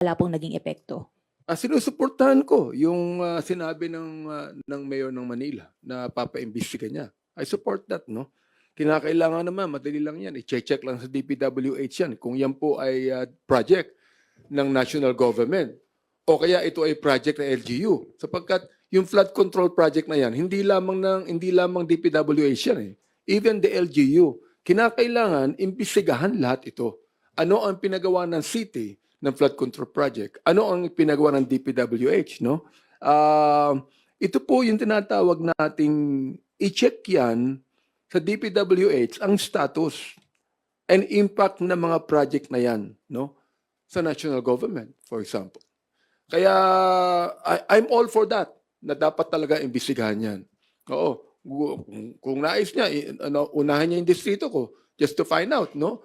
wala pong naging epekto. Ah, sinusuportahan ko yung ah, sinabi ng ah, ng mayor ng Manila na papaimbestiga niya. I support that, no? Kinakailangan naman, madali lang yan. I-check lang sa DPWH yan kung yan po ay ah, project ng national government o kaya ito ay project ng LGU. Sapagkat yung flood control project na yan, hindi lamang ng hindi lamang DPWH yan eh. Even the LGU, kinakailangan imbestigahan lahat ito. Ano ang pinagawa ng city ng flood control project? Ano ang pinagawa ng DPWH, no? Ah, ito po yung tinatawag nating i-check yan sa DPWH ang status and impact ng mga project na yan, no? Sa national government, for example. Kaya I- I'm all for that na dapat talaga imbestigahan yan. Oo. Kung- nais niya, ano, unahan niya yung distrito ko just to find out, no?